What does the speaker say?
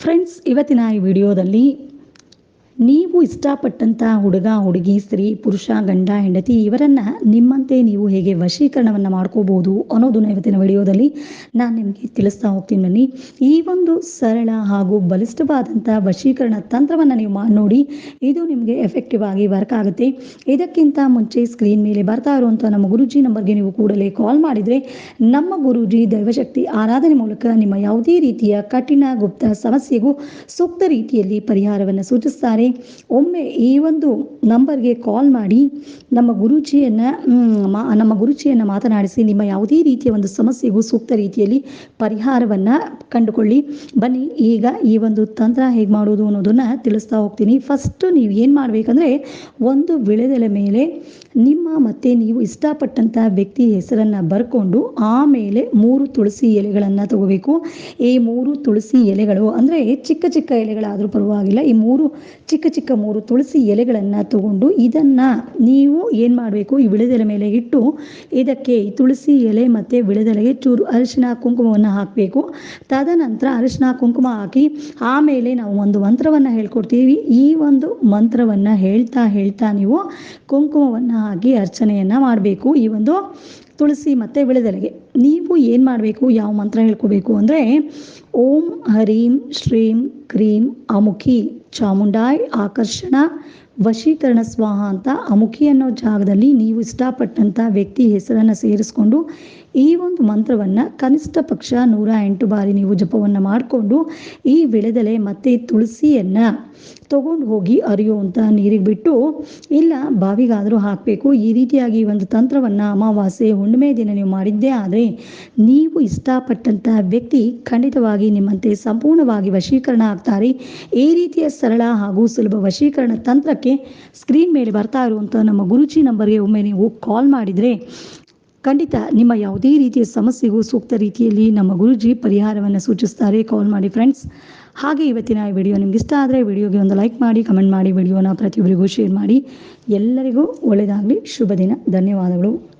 Friends ಇವತ್ತಿನ ಈ ವಿಡಿಯೋದಲ್ಲಿ ನೀವು ಇಷ್ಟಪಟ್ಟಂಥ ಹುಡುಗ, ಹುಡುಗಿ, ಸ್ತ್ರೀ, ಪುರುಷ, ಗಂಡ, ಹೆಂಡತಿ ಇವರನ್ನು ನಿಮ್ಮಂತೆ ನೀವು ಹೇಗೆ ವಶೀಕರಣವನ್ನು ಮಾಡ್ಕೋಬೋದು ಅನ್ನೋದನ್ನ ಇವತ್ತಿನ ವಿಡಿಯೋದಲ್ಲಿ ನಾನು ನಿಮಗೆ ತಿಳಿಸ್ತಾ ಹೋಗ್ತೀನಿ ಬನ್ನಿ. ಈ ಒಂದು ಸರಳ ಹಾಗೂ ಬಲಿಷ್ಠವಾದಂಥ ವಶೀಕರಣ ತಂತ್ರವನ್ನು ನೀವು ನೋಡಿ ಇದು ನಿಮಗೆ ಎಫೆಕ್ಟಿವ್ ಆಗಿ ವರ್ಕ್ ಆಗುತ್ತೆ. ಇದಕ್ಕಿಂತ ಮುಂಚೆ ಸ್ಕ್ರೀನ್ ಮೇಲೆ ಬರ್ತಾ ಇರುವಂಥ ನಮ್ಮ ಗುರುಜಿ ನಂಬರ್ಗೆ ನೀವು ಕೂಡಲೇ ಕಾಲ್ ಮಾಡಿದರೆ ನಮ್ಮ ಗುರುಜಿ ದೈವಶಕ್ತಿ ಆರಾಧನೆ ಮೂಲಕ ನಿಮ್ಮ ಯಾವುದೇ ರೀತಿಯ ಕಠಿಣ, ಗುಪ್ತ ಸಮಸ್ಯೆಗೂ ಸೂಕ್ತ ರೀತಿಯಲ್ಲಿ ಪರಿಹಾರವನ್ನು ಸೂಚಿಸ್ತಾರೆ. ಒಮ್ಮೆ ಈ ಒಂದು ನಂಬರ್ಗೆ ಕಾಲ್ ಮಾಡಿ ನಮ್ಮ ಗುರುಜಿಯನ್ನು ನಮ್ಮ ಗುರುಜಿಯನ್ನು ಮಾತನಾಡಿಸಿ ನಿಮ್ಮ ಯಾವುದೇ ರೀತಿಯ ಒಂದು ಸಮಸ್ಯೆಗೂ ಸೂಕ್ತ ರೀತಿಯಲ್ಲಿ ಪರಿಹಾರವನ್ನು ಕಂಡುಕೊಳ್ಳಿ. ಬನ್ನಿ, ಈಗ ಈ ಒಂದು ತಂತ್ರ ಹೇಗೆ ಮಾಡೋದು ಅನ್ನೋದನ್ನು ತಿಳಿಸ್ತಾ ಹೋಗ್ತೀನಿ. ಫಸ್ಟ್ ನೀವು ಏನು ಮಾಡಬೇಕಂದ್ರೆ, ಒಂದು ವಿಳೆದೆಲೆ ಮೇಲೆ ನಿಮ್ಮ ಮತ್ತು ನೀವು ಇಷ್ಟಪಟ್ಟಂಥ ವ್ಯಕ್ತಿ ಹೆಸರನ್ನು ಬರ್ಕೊಂಡು ಆಮೇಲೆ ಮೂರು ತುಳಸಿ ಎಲೆಗಳನ್ನು ತಗೋಬೇಕು. ಈ ಮೂರು ತುಳಸಿ ಎಲೆಗಳು ಅಂದರೆ ಚಿಕ್ಕ ಚಿಕ್ಕ ಎಲೆಗಳಾದರೂ ಪರವಾಗಿಲ್ಲ, ಈ ಮೂರು ಚಿಕ್ಕ ಚಿಕ್ಕ ಮೂರು ತುಳಸಿ ಎಲೆಗಳನ್ನು ತಗೊಂಡು ಇದನ್ನು ನೀವು ಏನು ಮಾಡಬೇಕು? ಈ ವಿಳೆದೆಲೆ ಮೇಲೆ ಇಟ್ಟು ಇದಕ್ಕೆ ಈ ತುಳಸಿ ಎಲೆ ಮತ್ತು ವಿಳೆದೆಲೆಗೆ ಚೂರು ಅರಿಶಿನ ಕುಂಕುಮವನ್ನು ಹಾಕಬೇಕು. ತದನಂತರ ಅರಿಶಿನ ಕುಂಕುಮ ಹಾಕಿ ಆಮೇಲೆ ನಾವು ಒಂದು ಮಂತ್ರವನ್ನು ಹೇಳ್ಕೊಡ್ತೀವಿ. ಈ ಒಂದು ಮಂತ್ರವನ್ನು ಹೇಳ್ತಾ ಹೇಳ್ತಾ ನೀವು ಕುಂಕುಮವನ್ನು ಹಾಕಿ ಅರ್ಚನೆಯನ್ನು ಮಾಡಬೇಕು. ಈ ಒಂದು ತುಳಸಿ ಮತ್ತು ವಿಳೆದೆಲೆಗೆ ನೀವು ಏನು ಮಾಡಬೇಕು? ಯಾವ ಮಂತ್ರ ಹೇಳ್ಕೋಬೇಕು ಅಂದರೆ, ಓಂ ಹರೀಂ ಶ್ರೀಂ ಕ್ರೀಂ ಅಮುಖಿ ಚಾಮುಂಡಾಯ್ ಆಕರ್ಷಣ ವಶೀಕರಣ ಸ್ವಾಹ ಅಂತ ಅಮುಖಿ ಅನ್ನೋ ಜಾಗದಲ್ಲಿ ನೀವು ಇಷ್ಟಪಟ್ಟಂಥ ವ್ಯಕ್ತಿ ಹೆಸರನ್ನು ಸೇರಿಸ್ಕೊಂಡು ಈ ಒಂದು ಮಂತ್ರವನ್ನು ಕನಿಷ್ಠ ಪಕ್ಷ ನೂರ ಎಂಟು ಬಾರಿ ನೀವು ಜಪವನ್ನು ಮಾಡಿಕೊಂಡು ಈ ವಿಳೆದೆಲೆ ಮತ್ತೆ ತುಳಸಿಯನ್ನು ತಗೊಂಡು ಹೋಗಿ ಅರಿಯುವಂಥ ನೀರಿಗೆ ಬಿಟ್ಟು ಇಲ್ಲ ಬಾವಿಗಾದರೂ ಹಾಕಬೇಕು. ಈ ರೀತಿಯಾಗಿ ಒಂದು ತಂತ್ರವನ್ನು ಅಮಾವಾಸ್ಯೆ, ಹುಣ್ಣಿಮೆ ದಿನ ನೀವು ಮಾಡಿದ್ದೇ ಆದರೆ ನೀವು ಇಷ್ಟಪಟ್ಟಂಥ ವ್ಯಕ್ತಿ ಖಂಡಿತವಾಗಿ ನಿಮ್ಮಂತೆ ಸಂಪೂರ್ಣವಾಗಿ ವಶೀಕರಣ ಆಗ್ತಾರೆ. ಈ ರೀತಿಯ ಸರಳ ಹಾಗೂ ಸುಲಭ ವಶೀಕರಣ ತಂತ್ರಕ್ಕೆ ಸ್ಕ್ರೀನ್ ಮೇಲೆ ಬರ್ತಾ ಇರುವಂಥ ನಮ್ಮ ಗುರುಜಿ ನಂಬರ್ಗೆ ಒಮ್ಮೆ ನೀವು ಕಾಲ್ ಮಾಡಿದರೆ ಖಂಡಿತ ನಿಮ್ಮ ಯಾವುದೇ ರೀತಿಯ ಸಮಸ್ಯೆಗೂ ಸೂಕ್ತ ರೀತಿಯಲ್ಲಿ ನಮ್ಮ ಗುರುಜಿ ಪರಿಹಾರವನ್ನು ಸೂಚಿಸ್ತಾರೆ. ಕಾಲ್ ಮಾಡಿ ಫ್ರೆಂಡ್ಸ್ ಹಾಗೆ ಇವತ್ತಿನ ಈ ವಿಡಿಯೋ ನಿಮ್ಗೆ ಇಷ್ಟ ಆದರೆ ವಿಡಿಯೋಗೆ ಒಂದು ಲೈಕ್ ಮಾಡಿ ಕಮೆಂಟ್ ಮಾಡಿ ವಿಡಿಯೋನ ಪ್ರತಿಯೊಬ್ಬರಿಗೂ ಶೇರ್ ಮಾಡಿ. ಎಲ್ಲರಿಗೂ ಒಳ್ಳೆಯದಾಗಲಿ ಶುಭ ದಿನ. ಧನ್ಯವಾದಗಳು.